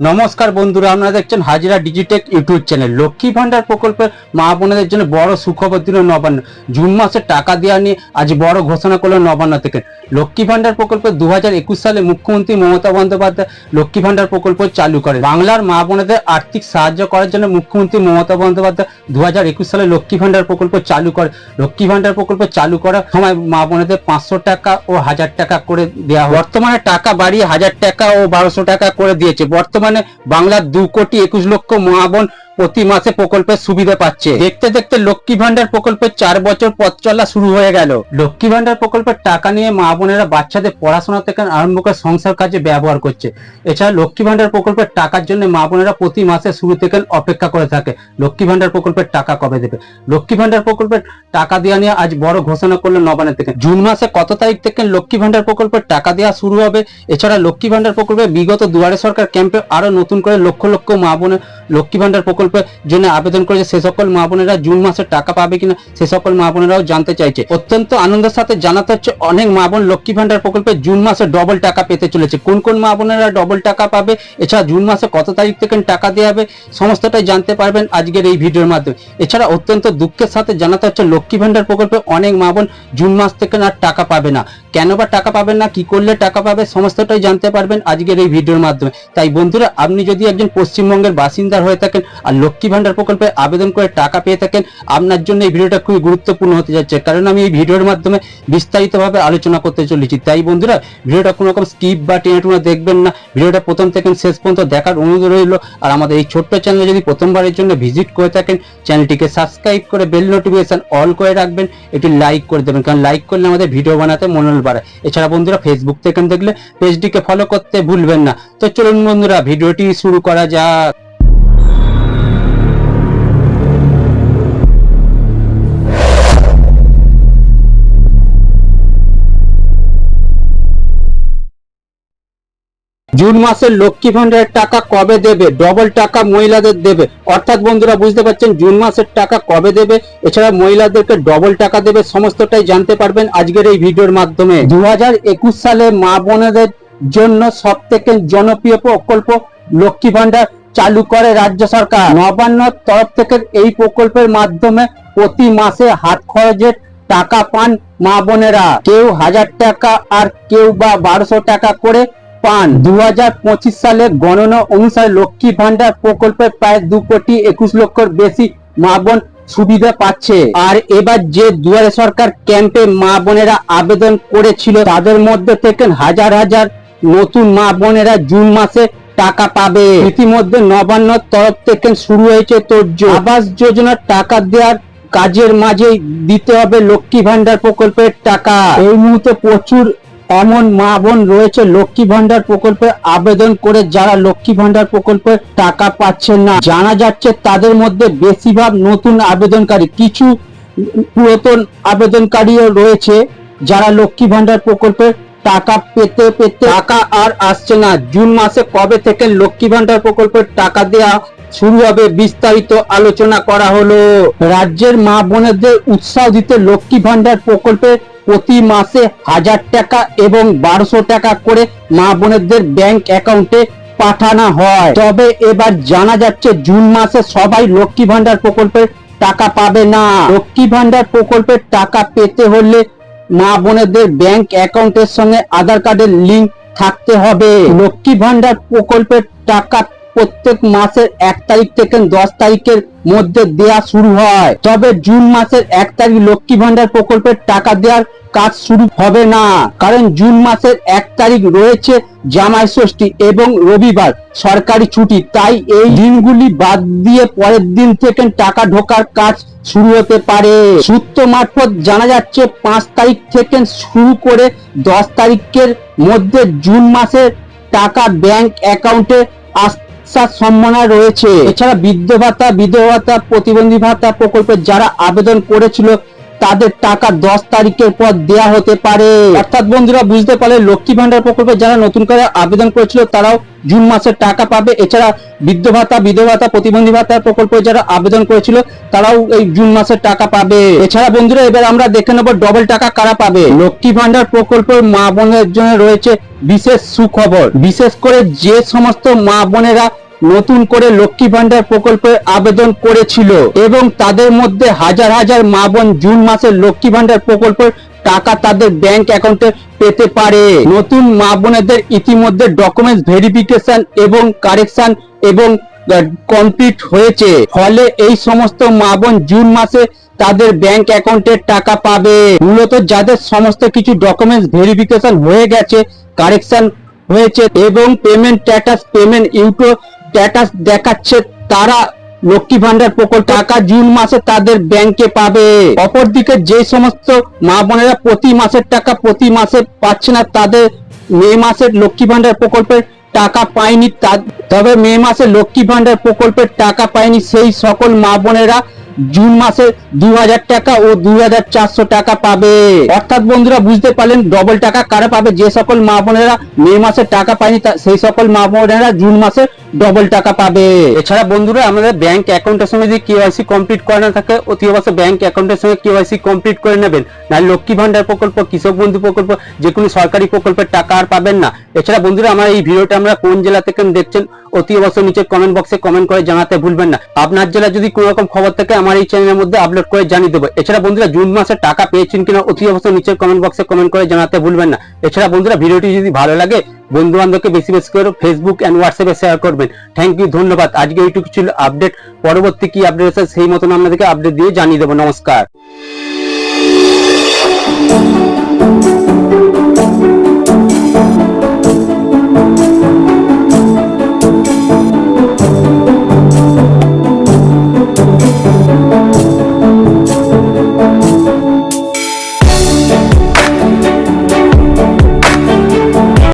নমস্কার বন্ধুরা, আপনারা দেখছেন Hajira Digitech YouTube channel. Lakshmi Bhandar প্রকল্পের মা বোনেদের জন্য বড় সুখবর দিল নবান্ন। জুন মাসে টাকা দেওয়া নিয়ে আজ বড় ঘোষণা করল নবান্ন থেকে। লক্ষ্মী ভান্ডার প্রকল্প দু হাজার একুশ সালে মুখ্যমন্ত্রী মমতা বন্দ্যোপাধ্যায় লক্ষ্মী ভান্ডার প্রকল্প চালু করে বাংলার মা বোনেদের আর্থিক সাহায্য করার জন্য মুখ্যমন্ত্রী মমতা বন্দ্যোপাধ্যায় দু হাজার একুশ সালে লক্ষ্মী ভান্ডার প্রকল্প চালু করে লক্ষ্মী ভান্ডার প্রকল্প চালু করার সময় মা বোনেদের পাঁচশো টাকা ও হাজার টাকা করে দেওয়া বর্তমানে টাকা বাড়িয়ে হাজার টাকা ও বারোশো টাকা করে দিয়েছে। বর্তমানে বাংলার দু কোটি একুশ লক্ষ মা বোন প্রতি মাসে প্রকল্পের সুবিধা পাচ্ছে। দেখতে দেখতে লক্ষ্মী ভান্ডার প্রকল্পের চার বছর পথ চলা শুরু হয়ে গেল। লক্ষ্মী ভান্ডার প্রকল্পের টাকা নিয়ে মা বোনেরা বাচ্চাদের পড়াশোনা থেকে আরম্ভ করে সংসার কাজে ব্যবহার করছে। এছাড়া লক্ষ্মী ভান্ডার প্রকল্পের টাকার জন্য মা বোনেরা প্রতি মাসে শুরু থেকে অপেক্ষা করে থাকে। লক্ষ্মী ভান্ডার প্রকল্পের টাকা কবে দেবে? লক্ষ্মী ভান্ডার প্রকল্পের টাকা দেওয়া নিয়ে আজ বড় ঘোষণা করল নবান্ন থেকে। জুন মাসে কত তারিখ থেকে লক্ষ্মী ভান্ডার প্রকল্পের টাকা দেওয়া শুরু হবে? এছাড়া লক্ষ্মী ভান্ডার প্রকল্পে বিগত দুয়ারে সরকার ক্যাম্পে আরও নতুন করে লক্ষ লক্ষ মা বোনের লক্ষ্মী ভান্ডার প্রকল্পের জন্য আবেদন করেছে, সে সকল মা বোনেরা জুন মাসে টাকা পাবে কিনা, সে সকল মা বোনেরাও জানতে চাইছে। অত্যন্ত আনন্দের সাথে জানাতে হচ্ছে, অনেক মা বোন লক্ষ্মী ভান্ডার প্রকল্পে জুন মাসে ডবল টাকা পেতে চলেছে। কোন কোন মা বোনেরা ডবল টাকা পাবে? এছাড়া জুন মাসে কত তারিখ থেকে টাকা দেওয়া হবে? সমস্তটাই জানতে পারবেন আজকের এই ভিডিওর মাধ্যমে। এছাড়া অত্যন্ত দুঃখের সাথে জানাতে হচ্ছে, লক্ষ্মী ভান্ডার প্রকল্পে অনেক মা বোন জুন মাস থেকে আর টাকা পাবে না। কেন বা টাকা পাবেন না, কি করলে টাকা পাবে, সমস্তটাই জানতে পারবেন আজকের এই ভিডিওর মাধ্যমে। তাই বন্ধুরা, আপনি যদি একজন পশ্চিমবঙ্গের বাসিন্দার হয়ে থাকেন, আর লক্ষ্মী ভান্ডার প্রকল্পে আবেদন করে টাকা পেয়ে থাকেন। আপনার জন্য এই ভিডিওটা খুবই গুরুত্বপূর্ণ হতে যাচ্ছে, কারণ আমি এই ভিডিওর মাধ্যমে বিস্তারিতভাবে আলোচনা করতে চলেছি। তাই বন্ধুরা, ভিডিওটা কোনো রকম স্কিপ বা টেনে টুনে দেখবেন না। ভিডিওটা প্রথম থেকে শেষ পর্যন্ত দেখার অনুরোধ রইল। আর আমাদের এই ছোট্ট চ্যানেলে যদি প্রথমবারের জন্য ভিজিট করে থাকেন, চ্যানেলটিকে সাবস্ক্রাইব করে বেল নোটিফিকেশন অল করে রাখবেন একটি লাইক করে দেবেন। কারণ লাইক করলে আমাদের ভিডিও বানাতে মনোবল বাড়ায় এছাড়া বন্ধুরা ফেসবুক থেকে দেখলে পেজটিকে ফলো করতে ভুলবেন না। তো চলুন বন্ধুরা, ভিডিওটি শুরু করা যাক। জুন মাসের লক্ষ্মী ভান্ডারের টাকা কবে দেবে? ডবল টাকা মহিলাদের দেবে। অর্থাৎ বন্ধুরা, বুঝতে পারছেন, জুন মাসের টাকা কবে দেবে? এছাড়া মহিলাদেরকে ডবল টাকা দেবে, সমস্তটাই জানতে পারবেন আজকের এই ভিডিওর মাধ্যমে। দু একুশ সালে মা বোনেদের জন্য সব থেকে জনপ্রিয় প্রকল্প লক্ষ্মী ভান্ডার চালু করে রাজ্য সরকার। নবান্নর তরফ থেকে এই প্রকল্পের মাধ্যমে প্রতি মাসে হাত খরচের টাকা পান মা বোনেরা। কেউ হাজার টাকা আর কেউ বা বারোশো টাকা করে পান। দু সালে গণনা অনুসারে লক্ষ্মী ভান্ডার প্রকল্পে প্রায় দু কোটি একুশ লক্ষর বেশি মা বোন সুবিধা পাচ্ছে। আর এবার যে দুয়ারে সরকার ক্যাম্পে মা বোনেরা আবেদন করেছিল, তাদের মধ্যে থেকে হাজার হাজার নতুন মা বোনেরা জুন মাসে টাকা পাবে। ইতিমধ্যে নবান্নর তরফ থেকে শুরু হয়েছে তোর্য। আবাস যোজনার টাকা দেওয়ার কাজের মাঝেই দিতে হবে লক্ষ্মী ভান্ডার প্রকল্পের টাকা। এই মুহূর্তে প্রচুর এমন মা বোন রয়েছে লক্ষ্মী ভান্ডার প্রকল্পে আবেদন করে যারা লক্ষ্মী ভান্ডার প্রকল্পে টাকা পাচ্ছেন না। জানা যাচ্ছে তাদের মধ্যে বেশিরভাগ নতুন আবেদনকারী, কিছু পুরাতন আবেদনকারীও রয়েছে যারা লক্ষ্মী ভান্ডার প্রকল্পে টাকা পেতে পেতে টাকা আর আসছে না। জুন মাসে কবে থেকে লক্ষ্মী ভান্ডার প্রকল্পের টাকা দেয়া শুরু হবে বিস্তারিত আলোচনা করা হলো। রাজ্যের মা বোনেদের উৎসাহ দিতে লক্ষ্মী ভান্ডার প্রকল্পে প্রতি মাসে হাজার টাকা এবং বারোশো টাকা করে মা বোনেদের ব্যাংক অ্যাকাউন্টে পাঠানো হয়। তবে এবার জানা যাচ্ছে জুন মাসে সবাই লক্ষ্মী ভান্ডার প্রকল্পের টাকা পাবে না। লক্ষ্মী ভান্ডার প্রকল্পের টাকা পেতে হলে মা বোনেদের ব্যাংক অ্যাকাউন্টের সঙ্গে আধার কার্ডের লিংক থাকতে হবে। লক্ষ্মী ভান্ডার প্রকল্পের টাকা প্রত্যেক মাসের এক তারিখ থেকে দশ তারিখের মধ্যে দেয়া শুরু হয়। তবে জুন মাসের এক তারিখ লক্ষ্মী ভান্ডার প্রকল্পের টাকা দেওয়ার কাজ শুরু হবে না। কারণ জুন মাসের এক তারিখ রয়েছে জামাই ষষ্ঠী এবং রবিবার সরকারি ছুটি। তাই এই দিনগুলি বাদ দিয়ে পরের দিন থেকে টাকা ঢোকার কাজ শুরু হতে পারে। সূত্র মারফত জানা যাচ্ছে, পাঁচ তারিখ থেকে শুরু করে দশ তারিখের মধ্যে জুন মাসের টাকা ব্যাংক অ্যাকাউন্টে আসার সম্মাননা রয়েছে। এছাড়া বৃদ্ধ ভাতা বিধবা ভাতা প্রতিবন্ধী ভাতা প্রকল্পে যারা আবেদন করেছিল তাদের টাকা দশ তারিখের পর দেয়া হতে পারে। অর্থাৎ বন্ধুরা, বুঝতে পারলে লক্ষ্মী ভান্ডার প্রকল্পে যারা নতুন করে আবেদন করেছিল, তারাও জুন মাসের টাকা পাবে। এছাড়া বৃদ্ধ ভাতা, বিধবা ভাতা, প্রতিবন্ধী ভাতার প্রকল্পে যারা আবেদন করেছিল, তারাও এই জুন মাসের টাকা পাবে। এছাড়া বন্ধুরা, এবার আমরা দেখে নেব ডবল টাকা কারা পাবে। লক্ষ্মী ভান্ডার প্রকল্পের মা বোনের জন্য রয়েছে বিশেষ সুখবর। বিশেষ করে যে সমস্ত মা বোনেরা নতুন করে লক্ষ্মী ভান্ডার প্রকল্পে আবেদন করেছিল এবং তাদের মধ্যে হাজার হাজার মা বোন জুন মাসে লক্ষ্মী ভান্ডার প্রকল্পের টাকা তাদের ব্যাংক অ্যাকাউন্টে পেতে পারে। নতুন মা বোনেদের ইতিমধ্যে ডকুমেন্টস ভেরিফিকেশন এবং কারেকশন এবং কমপ্লিট হয়েছে। ফলে এই সমস্ত মা বোন জুন মাসে তাদের ব্যাংক অ্যাকাউন্টে টাকা পাবে। মূলত যাদের সমস্ত কিছু ডকুমেন্টস ভেরিফিকেশন হয়ে গেছে কারেকশন হয়েছে এবং পেমেন্ট স্ট্যাটাস পেমেন্ট ইউটো দেখাচ্ছে, তারা লক্ষ্মী ভান্ডার প্রকল্প টাকা জুন মাসে তাদের ব্যাংকে পাবে। অপরদিকে যে সমস্ত মা বোনেরা প্রতি মাসের টাকা প্রতি মাসে পাচ্ছে না, তাদের মে মাসের লক্ষ্মী ভান্ডার প্রকল্পের টাকা পায়নি তবে মে মাসে লক্ষ্মী ভান্ডার প্রকল্পের টাকা পায়নি, সেই সকল মা বোনেরা জুন মাসে দু হাজার টাকা ও দুই হাজার চারশো টাকা পাবে। অর্থাৎ বন্ধুরা, বুঝতে পারলেন ডবল টাকা কারা পাবে? যে সকল মা বোনেরা মে মাসে টাকা পায়নি সেই সকল মা বোনেরা জুন মাসে ডবল টাকা পাবে। এছাড়া বন্ধুরা, আমাদের ব্যাংক অ্যাকাউন্টের সঙ্গে যদি কেওয়াইসি কমপ্লিট করা না থাকে, অতি অবশ্য ব্যাংক অ্যাকাউন্টের সঙ্গে কেওয়াইসি কমপ্লিট করে নেবেন। না লক্ষ্মী ভান্ডার প্রকল্প, কৃষক বন্ধু প্রকল্প, যে কোনো সরকারি প্রকল্পের টাকা আর পাবেন না। এছাড়া বন্ধুরা, আমার এই ভিডিওটা আমরা কোন জেলা থেকে দেখছেন, অতি অবশ্যই নিচে কমেন্ট বক্সে কমেন্ট করে জানাতে ভুলবেন না। আপনার জেলা যদি কোনো রকম খবর থাকে আমার এই চ্যানেলের মধ্যে আপলোড করে জানিয়ে দেবো। এছাড়া বন্ধুরা জুন মাসে টাকা পেয়েছেন কিনা অতি অবশ্যই নিচের কমেন্ট বক্সে কমেন্ট করে জানাতে ভুলবেন না। এছাড়া বন্ধুরা ভিডিওটি যদি ভালো লাগে বন্ধু বান্ধবকে বেশি বেশি করে ফেসবুক অ্যান্ড হোয়াটসঅ্যাপে শেয়ার করবেন। থ্যাংক ইউ ধন্যবাদ। আজকে এইটুকু ছিল আপডেট পরবর্তী কি আপডেট আছে, সেই মতন আপনাদেরকে আপডেট দিয়ে জানিয়ে দেবো। নমস্কার।